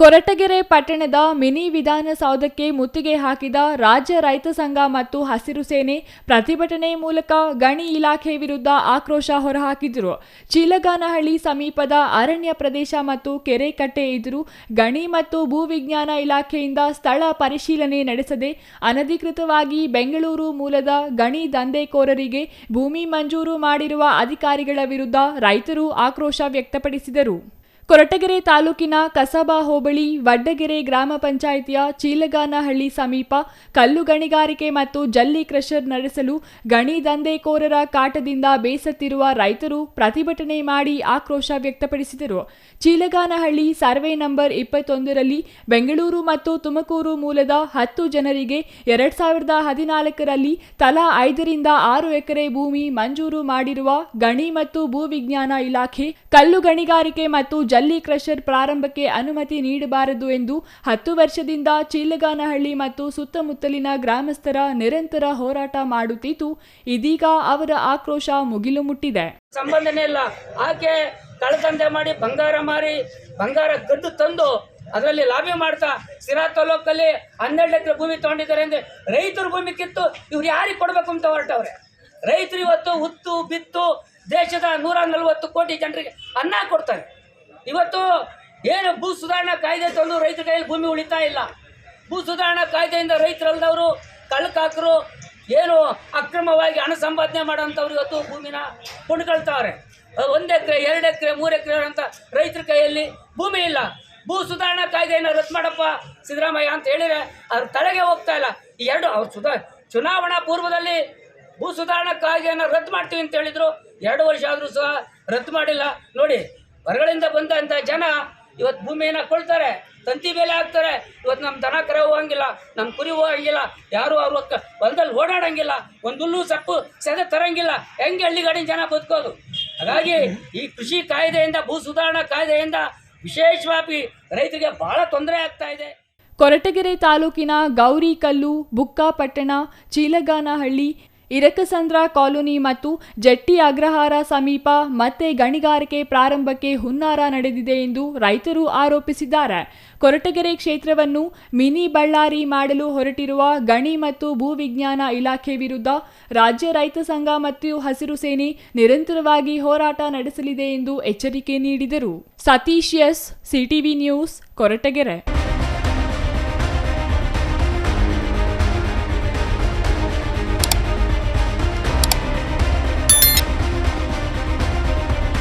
ಕೊರಟಗೆರೆ ಪಟ್ಟಣದ ಮಿನಿ ವಿಧಾನಸೌಧಕ್ಕೆ ಮುತ್ತಿಗೆ ಹಾಕಿದ ರಾಜ್ಯ ರೈತ ಸಂಘ ಮತ್ತು ಹಸಿರು ಸೇನೆ ಪ್ರತಿಭಟನೆ ಮೂಲಕ ಗಣಿ ಇಲಾಖೆ ವಿರುದ್ಧ ಆಕ್ರೋಶ ಹೊರಹಾಕಿದರು. ಚೀಲಗಾನಹಳ್ಳಿ ಸಮೀಪದ ಅರಣ್ಯ ಪ್ರದೇಶ ಮತ್ತು ಕೆರೆಕಟ್ಟೆ ಎದುರು ಗಣಿ ಮತ್ತು ಭೂವಿಜ್ಞಾನ ಇಲಾಖೆಯಿಂದ ಸ್ಥಳ ಪರಿಶೀಲನೆ ನಡೆಸದೆ ಅನಧಿಕೃತವಾಗಿ ಬೆಂಗಳೂರು ಮೂಲದ ಗಣಿ ದಂಧೆಕೋರರಿಗೆ ಭೂಮಿ ಮಂಜೂರು ಮಾಡಿರುವ ಅಧಿಕಾರಿಗಳ ವಿರುದ್ಧ ರೈತರು ಆಕ್ರೋಶ ವ್ಯಕ್ತಪಡಿಸಿದರು. ಕೊರಟಗೆರೆ ತಾಲೂಕಿನ ಕಸಬಾ ಹೋಬಳಿ, ವಡ್ಡಗೆರೆ ಗ್ರಾಮ ಪಂಚಾಯಿತಿಯ ಚೀಲಗಾನಹಳ್ಳಿ ಸಮೀಪ ಕಲ್ಲು ಗಣಿಗಾರಿಕೆ ಮತ್ತು ಜಲ್ಲಿ ಕ್ರಷರ್ ನಡೆಸಲು ಗಣಿ ದಂಧೆಕೋರರ ಕಾಟದಿಂದ ಬೇಸತ್ತಿರುವ ರೈತರು ಪ್ರತಿಭಟನೆ ಮಾಡಿ ಆಕ್ರೋಶ ವ್ಯಕ್ತಪಡಿಸಿದರು. ಚೀಲಗಾನಹಳ್ಳಿ ಸರ್ವೆ ನಂಬರ್ ಇಪ್ಪತ್ತೊಂದರಲ್ಲಿ ಬೆಂಗಳೂರು ಮತ್ತು ತುಮಕೂರು ಮೂಲದ ಹತ್ತು ಜನರಿಗೆ ಎರಡ್ ಸಾವಿರದ ಹದಿನಾಲ್ಕರಲ್ಲಿ ತಲಾ ಐದರಿಂದ ಆರು ಎಕರೆ ಭೂಮಿ ಮಂಜೂರು ಮಾಡಿರುವ ಗಣಿ ಮತ್ತು ಭೂವಿಜ್ಞಾನ ಇಲಾಖೆ ಕಲ್ಲು ಗಣಿಗಾರಿಕೆ ಮತ್ತು ಜಲ್ಲಿ ಕ್ರಷರ್ ಪ್ರಾರಂಭಕ್ಕೆ ಅನುಮತಿ ನೀಡಬಾರದು ಎಂದು ಹತ್ತು ವರ್ಷದಿಂದ ಚೀಲಗಾನಹಳ್ಳಿ ಮತ್ತು ಸುತ್ತಮುತ್ತಲಿನ ಗ್ರಾಮಸ್ಥರ ನಿರಂತರ ಹೋರಾಟ ಮಾಡುತ್ತಿದ್ದು, ಇದೀಗ ಅವರ ಆಕ್ರೋಶ ಮುಗಿಲು ಮುಟ್ಟಿದೆ. ಸಂಬಂಧನೇ ಇಲ್ಲ. ಆಕೆ ಕಳ್ಳತಂದೆ ಮಾಡಿ, ಬಂಗಾರ ಮಾರಿ, ಬಂಗಾರ ಗದ್ದು ತಂದು ಅದರಲ್ಲಿ ಲಾಭಿ ಮಾಡ್ತಾ ಸಿರಾ ತಾಲೂಕಲ್ಲಿ ಹನ್ನೆರಡು ಎಕರೆ ಭೂಮಿ ತಗೊಂಡಿದ್ದಾರೆ ಅಂದ್ರೆ ರೈತರ ಭೂಮಿ ಕಿತ್ತು ಇವ್ರು ಯಾರಿಗೆ ಕೊಡ್ಬೇಕು ಅಂತ ಹೊರಟವ್ರೆ? ರೈತರು ಇವತ್ತು ಹುತ್ತು, ಬಿತ್ತು ದೇಶದ ನೂರ ನಲವತ್ತು ಕೋಟಿ ಜನರಿಗೆ ಅನ್ನ ಕೊಡ್ತಾರೆ. ಇವತ್ತು ಏನು ಭೂ ಸುಧಾರಣಾ ಕಾಯ್ದೆ ತಂದು ರೈತರ ಕೈಯಲ್ಲಿ ಭೂಮಿ ಉಳಿತಾ ಇಲ್ಲ. ಭೂ ಸುಧಾರಣಾ ಕಾಯ್ದೆಯಿಂದ ರೈತರಲ್ಲದವರು ಕಳ್ಳಕಾಕರು ಏನು ಅಕ್ರಮವಾಗಿ ಹಣ ಸಂಪಾದನೆ ಮಾಡೋಂಥವ್ರು ಇವತ್ತು ಭೂಮಿನ ಕೊಂಡ್ಕೊಳ್ತಾವ್ರೆ. ಒಂದು ಎಕರೆ, ಎರಡು ಎಕರೆ, ಮೂರು ಎಕರೆ ಅಂತ ರೈತರ ಕೈಯಲ್ಲಿ ಭೂಮಿ ಇಲ್ಲ. ಭೂ ಸುಧಾರಣಾ ಕಾಯ್ದೆಯನ್ನು ರದ್ದು ಮಾಡಪ್ಪ ಸಿದ್ದರಾಮಯ್ಯ ಅಂತ ಹೇಳಿದ್ರೆ ಅವ್ರ ತಲೆಗೆ ಹೋಗ್ತಾ ಇಲ್ಲ. ಈ ಎರಡು ಅವ್ರು ಸುಧಾ, ಚುನಾವಣಾ ಪೂರ್ವದಲ್ಲಿ ಭೂ ಸುಧಾರಣಾ ಕಾಯ್ದೆಯನ್ನು ರದ್ದು ಮಾಡ್ತೀವಿ ಅಂತ ಹೇಳಿದರು. ಎರಡು ವರ್ಷ ಆದರೂ ಸಹ ರದ್ದು ಮಾಡಿಲ್ಲ. ನೋಡಿ ಹೊರಗಳಿಂದ ಬಂದಂಥ ಜನ ಇವತ್ತು ಭೂಮಿಯನ್ನು ಕೊಳ್ತಾರೆ, ತಂತಿ ಬೇಲೆ ಹಾಕ್ತಾರೆ. ಇವತ್ತು ನಮ್ಮ ದನ ಕರೆ ಹೋಗಂಗಿಲ್ಲ ನಮ್ಮ ಕುರಿ ಹೋಗಂಗಿಲ್ಲ, ಯಾರು ಅವ್ರ ಹೊಲದಲ್ಲಿ ಓಡಾಡಂಗಿಲ್ಲ, ಒಂದು ಹುಲ್ಲು ಸಪ್ಪು ಸೆದೆ ತರಂಗಿಲ್ಲ, ಹೆಂಗೆ ಹಳ್ಳಿಗಾಡಿನ ಜನ ಬದುಕೋದು? ಹಾಗಾಗಿ ಈ ಕೃಷಿ ಕಾಯ್ದೆಯಿಂದ, ಭೂ ಸುಧಾರಣಾ ಕಾಯ್ದೆಯಿಂದ ವಿಶೇಷವಾಗಿ ರೈತರಿಗೆ ಬಹಳ ತೊಂದರೆ ಆಗ್ತಾ ಇದೆ. ಕೊರಟಗೆರೆ ತಾಲೂಕಿನ ಗೌರಿಕಲ್ಲು, ಬುಕ್ಕಾಪಟ್ಟಣ, ಚೀಲಗಾನಹಳ್ಳಿ ಇರಕಸಂದ್ರ ಕಾಲೋನಿ ಮತ್ತು ಜಟ್ಟಿ ಅಗ್ರಹಾರ ಸಮೀಪ ಮತ್ತೆ ಗಣಿಗಾರಿಕೆ ಪ್ರಾರಂಭಕ್ಕೆ ಹುನ್ನಾರ ನಡೆದಿದೆ ಎಂದು ರೈತರು ಆರೋಪಿಸಿದ್ದಾರೆ. ಕೊರಟಗೆರೆ ಕ್ಷೇತ್ರವನ್ನು ಮಿನಿ ಬಳ್ಳಾರಿ ಮಾಡಲು ಹೊರಟಿರುವ ಗಣಿ ಮತ್ತು ಭೂವಿಜ್ಞಾನ ಇಲಾಖೆ ವಿರುದ್ಧ ರಾಜ್ಯ ರೈತ ಸಂಘ ಮತ್ತು ಹಸಿರು ಸೇನೆ ನಿರಂತರವಾಗಿ ಹೋರಾಟ ನಡೆಸಲಿದೆ ಎಂದು ಎಚ್ಚರಿಕೆ ನೀಡಿದರು. Satish S, CTV news, Koratagere.